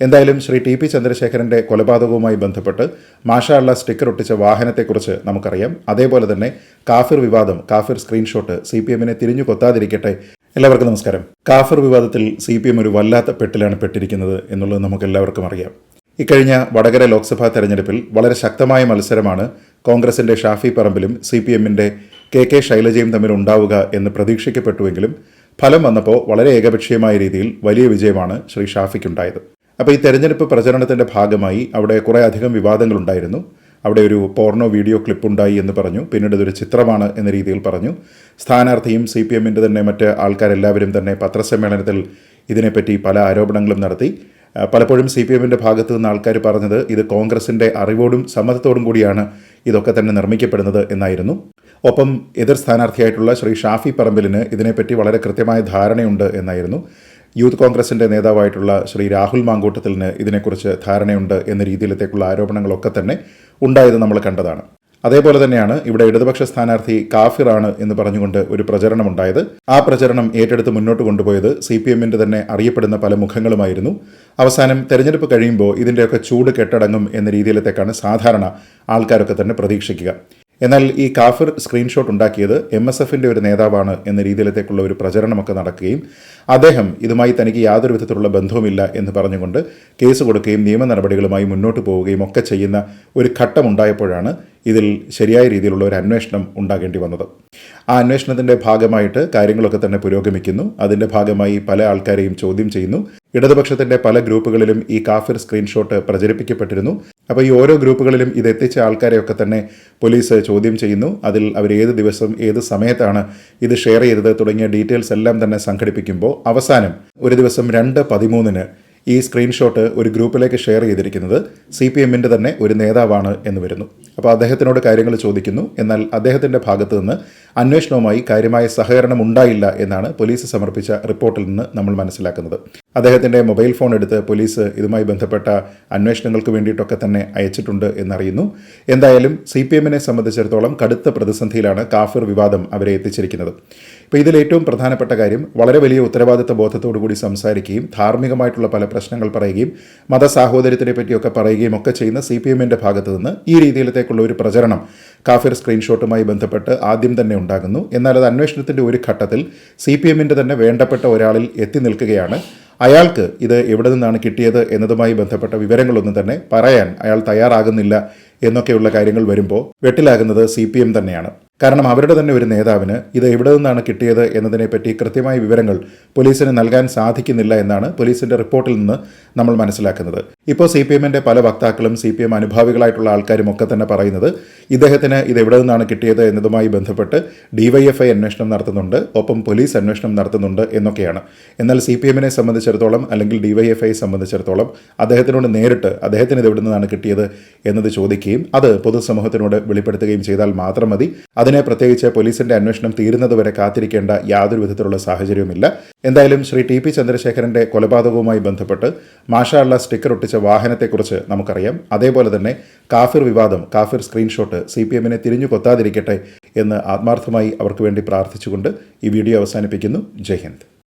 എന്തായാലും Shri T P ചന്ദ്രശേഖരന്റെ കൊലപാതകവുമായി ബന്ധപ്പെട്ട് മാഷാള്ള സ്റ്റിക്കർ ഒട്ടിച്ച വാഹനത്തെക്കുറിച്ച് നമുക്കറിയാം. അതേപോലെ തന്നെ കാഫിർ വിവാദം കാഫിർ സ്ക്രീൻഷോട്ട് സി പി എമ്മിനെ തിരിഞ്ഞു കൊത്താതിരിക്കട്ടെ. എല്ലാവർക്കും നമസ്കാരം. കാഫിർ വിവാദത്തിൽ സി പി എം ഒരു വല്ലാത്ത പെട്ടിലാണ് പെട്ടിരിക്കുന്നത് എന്നുള്ളത് നമുക്ക് എല്ലാവർക്കും അറിയാം. ഇക്കഴിഞ്ഞ വടകര ലോക്സഭാ തെരഞ്ഞെടുപ്പിൽ വളരെ ശക്തമായ മത്സരമാണ് കോൺഗ്രസിന്റെ ഷാഫി പറമ്പിലും സി പി എമ്മിന്റെ കെ കെ ശൈലജയും തമ്മിൽ ഉണ്ടാവുക എന്ന് പ്രതീക്ഷിക്കപ്പെട്ടുവെങ്കിലും ഫലം വന്നപ്പോൾ വളരെ ഏകപക്ഷീയമായ രീതിയിൽ വലിയ വിജയമാണ് ശ്രീ ഷാഫിക്കുണ്ടായത്. അപ്പോൾ ഈ തെരഞ്ഞെടുപ്പ് പ്രചരണത്തിന്റെ ഭാഗമായി അവിടെ കുറേ അധികം വിവാദങ്ങളുണ്ടായിരുന്നു. അവിടെ ഒരു പോർണോ വീഡിയോ ക്ലിപ്പ് ഉണ്ടായി എന്ന് പറഞ്ഞു. പിന്നീട് ഇതൊരു ചിത്രമാണ് എന്ന രീതിയിൽ പറഞ്ഞു. സ്ഥാനാർത്ഥിയും സി പി എമ്മിന്റെ തന്നെ മറ്റ് ആൾക്കാരെല്ലാവരും തന്നെ പത്രസമ്മേളനത്തിൽ ഇതിനെപ്പറ്റി പല ആരോപണങ്ങളും നടത്തി. പലപ്പോഴും സി പി എമ്മിന്റെ ഭാഗത്തു നിന്ന് ആൾക്കാർ പറഞ്ഞത് ഇത് കോൺഗ്രസിന്റെ അറിവോടും സമ്മതത്തോടും കൂടിയാണ് ഇതൊക്കെ തന്നെ നിർമ്മിക്കപ്പെടുന്നത് എന്നായിരുന്നു. ഒപ്പം എതിർ സ്ഥാനാർത്ഥിയായിട്ടുള്ള ശ്രീ ഷാഫി പറമ്പിലിന് ഇതിനെപ്പറ്റി വളരെ കൃത്യമായ ധാരണയുണ്ട് എന്നായിരുന്നു. യൂത്ത് കോൺഗ്രസിന്റെ നേതാവായിട്ടുള്ള ശ്രീ രാഹുൽ മാങ്കൂട്ടത്തിലിന് ഇതിനെക്കുറിച്ച് ധാരണയുണ്ട് എന്ന രീതിയിലത്തേക്കുള്ള ആരോപണങ്ങളൊക്കെ തന്നെ ഉണ്ടായത് നമ്മൾ കണ്ടതാണ്. അതേപോലെ തന്നെയാണ് ഇവിടെ ഇടതുപക്ഷ സ്ഥാനാർത്ഥി കാഫിറാണ് എന്ന് പറഞ്ഞുകൊണ്ട് ഒരു പ്രചരണം ഉണ്ടായത് ആ പ്രചരണം ഏറ്റെടുത്ത് മുന്നോട്ട് കൊണ്ടുപോയത് സി പി തന്നെ അറിയപ്പെടുന്ന പല മുഖങ്ങളുമായിരുന്നു. അവസാനം തെരഞ്ഞെടുപ്പ് കഴിയുമ്പോൾ ഇതിന്റെയൊക്കെ ചൂട് കെട്ടടങ്ങും എന്ന രീതിയിലത്തേക്കാണ് സാധാരണ ആൾക്കാരൊക്കെ തന്നെ പ്രതീക്ഷിക്കുക. എന്നാൽ ഈ കാഫിർ സ്ക്രീൻഷോട്ട് ഉണ്ടാക്കിയത് എം എസ് എഫിന്റെ ഒരു നേതാവാണ് എന്ന രീതിയിലത്തേക്കുള്ള ഒരു പ്രചരണമൊക്കെ നടക്കുകയും അദ്ദേഹം ഇതുമായി തനിക്ക് യാതൊരു വിധത്തിലുള്ള ബന്ധവുമില്ല എന്ന് പറഞ്ഞുകൊണ്ട് കേസ് കൊടുക്കുകയും നിയമ നടപടികളുമായി മുന്നോട്ട് പോവുകയും ഒക്കെ ചെയ്യുന്ന ഒരു ഘട്ടമുണ്ടായപ്പോഴാണ് ഇതിൽ ശരിയായ രീതിയിലുള്ള ഒരു അന്വേഷണം ഉണ്ടാകേണ്ടി വന്നത്. ആ അന്വേഷണത്തിന്റെ ഭാഗമായിട്ട് കാര്യങ്ങളൊക്കെ തന്നെ പുരോഗമിക്കുന്നു. അതിന്റെ ഭാഗമായി പല ആൾക്കാരെയും ചോദ്യം ചെയ്യുന്നു. ഇടതുപക്ഷത്തിന്റെ പല ഗ്രൂപ്പുകളിലും ഈ കാഫിർ സ്ക്രീൻഷോട്ട് പ്രചരിപ്പിക്കപ്പെട്ടിരുന്നു. അപ്പോൾ ഈ ഓരോ ഗ്രൂപ്പുകളിലും ഇത് എത്തിച്ച ആൾക്കാരെയൊക്കെ തന്നെ പോലീസ് ചോദ്യം ചെയ്യുന്നു. അതിൽ അവർ ഏത് ദിവസം ഏത് സമയത്താണ് ഇത് ഷെയർ ചെയ്തത് തുടങ്ങിയ ഡീറ്റെയിൽസ് എല്ലാം തന്നെ സംഘടിപ്പിക്കുമ്പോൾ അവസാനം ഒരു ദിവസം രണ്ട് പതിമൂന്നിന് ഈ സ്ക്രീൻഷോട്ട് ഒരു ഗ്രൂപ്പിലേക്ക് ഷെയർ ചെയ്തിരിക്കുന്നത് സി പി എമ്മിന്റെ തന്നെ ഒരു നേതാവാണ് എന്ന് വരുന്നു. അപ്പോൾ അദ്ദേഹത്തിനോട് കാര്യങ്ങൾ ചോദിക്കുന്നു. എന്നാൽ അദ്ദേഹത്തിന്റെ ഭാഗത്തു നിന്ന് അന്വേഷണവുമായി കാര്യമായ സഹകരണം ഉണ്ടായില്ല എന്നാണ് പോലീസ് സമർപ്പിച്ച റിപ്പോർട്ടിൽ നിന്ന് നമ്മൾ മനസ്സിലാക്കുന്നത്. അദ്ദേഹത്തിന്റെ മൊബൈൽ ഫോൺ എടുത്ത് പോലീസ് ഇതുമായി ബന്ധപ്പെട്ട അന്വേഷണങ്ങൾക്ക് വേണ്ടിയിട്ടൊക്കെ തന്നെ അയച്ചിട്ടുണ്ട് എന്നറിയുന്നു. എന്തായാലും സി പി എമ്മിനെ സംബന്ധിച്ചിടത്തോളം കടുത്ത പ്രതിസന്ധിയിലാണ് കാഫിർ വിവാദം അവരെ എത്തിച്ചിരിക്കുന്നത്. ഇപ്പോൾ ഇതിൽ ഏറ്റവും പ്രധാനപ്പെട്ട കാര്യം വളരെ വലിയ ഉത്തരവാദിത്ത ബോധത്തോടു കൂടി സംസാരിക്കുകയും ധാർമ്മികമായിട്ടുള്ള പല പ്രശ്നങ്ങൾ പറയുകയും മതസാഹോദര്യത്തിനെ പറ്റിയൊക്കെ പറയുകയും ഒക്കെ ചെയ്യുന്ന സി പി എമ്മിന്റെ ഭാഗത്തു നിന്ന് ഈ രീതിയിലത്തേക്കുള്ള ഒരു പ്രചരണം കാഫിർ സ്ക്രീൻഷോട്ടുമായി ബന്ധപ്പെട്ട് ആദ്യം തന്നെ ഉണ്ടാകുന്നു. എന്നാൽ അത് അന്വേഷണത്തിന്റെ ഒരു ഘട്ടത്തിൽ സി പി എമ്മിന്റെ തന്നെ വേണ്ടപ്പെട്ട ഒരാളിൽ എത്തി നിൽക്കുകയാണ്. അയാൾക്ക് ഇത് എവിടെ നിന്നാണ് കിട്ടിയത് എന്നതുമായി ബന്ധപ്പെട്ട വിവരങ്ങളൊന്നും തന്നെ പറയാൻ അയാൾ തയ്യാറാകുന്നില്ല എന്നൊക്കെയുള്ള കാര്യങ്ങൾ വരുമ്പോൾ വെട്ടിലാകുന്നത് സി പി എം തന്നെയാണ്. കാരണം അവരുടെ തന്നെ ഒരു നേതാവിന് ഇത് എവിടെ നിന്നാണ് കിട്ടിയത് എന്നതിനെപ്പറ്റി കൃത്യമായ വിവരങ്ങൾ പോലീസിന് നൽകാൻ സാധിക്കുന്നില്ല എന്നാണ് പോലീസിന്റെ റിപ്പോർട്ടിൽ നിന്ന് നമ്മൾ മനസ്സിലാക്കുന്നത്. ഇപ്പോൾ സി പി എമ്മിന്റെ പല വക്താക്കളും സി പി എം അനുഭാവികളായിട്ടുള്ള ആൾക്കാരും ഒക്കെ തന്നെ പറയുന്നത് ഇദ്ദേഹത്തിന് ഇത് എവിടെ നിന്നാണ് കിട്ടിയത് എന്നതുമായി ബന്ധപ്പെട്ട് ഡിവൈഎഫ്ഐ അന്വേഷണം നടത്തുന്നുണ്ട് ഒപ്പം പോലീസ് അന്വേഷണം നടത്തുന്നുണ്ട് എന്നൊക്കെയാണ്. എന്നാൽ സി പി എമ്മിനെ സംബന്ധിച്ചിടത്തോളം അല്ലെങ്കിൽ ഡിവൈഎഫ്ഐയെ സംബന്ധിച്ചിടത്തോളം അദ്ദേഹത്തിനോട് നേരിട്ട് അദ്ദേഹത്തിന് ഇത് എവിടെ നിന്നാണ് കിട്ടിയത് എന്നത് ചോദിക്കുകയും അത് പൊതുസമൂഹത്തിനോട് വെളിപ്പെടുത്തുകയും ചെയ്താൽ മാത്രം മതി. അതിനെ പ്രത്യേകിച്ച് പോലീസിന്റെ അന്വേഷണം തീരുന്നതുവരെ കാത്തിരിക്കേണ്ട യാതൊരു വിധത്തിലുള്ള സാഹചര്യവുമില്ല. എന്തായാലും ശ്രീ ടി പി ചന്ദ്രശേഖരന്റെ കൊലപാതകവുമായി ബന്ധപ്പെട്ട് മാഷാള്ള സ്റ്റിക്കർ ഒട്ടിച്ച വാഹനത്തെക്കുറിച്ച് നമുക്കറിയാം. അതേപോലെ തന്നെ കാഫിർ വിവാദം കാഫിർ സ്ക്രീൻഷോട്ട് സി പി എമ്മിനെ തിരിഞ്ഞു കൊത്താതിരിക്കട്ടെ എന്ന് ആത്മാർത്ഥമായി അവർക്ക് വേണ്ടി പ്രാർത്ഥിച്ചുകൊണ്ട് ഈ വീഡിയോ അവസാനിപ്പിക്കുന്നു. ജയ് ഹിന്ദ്.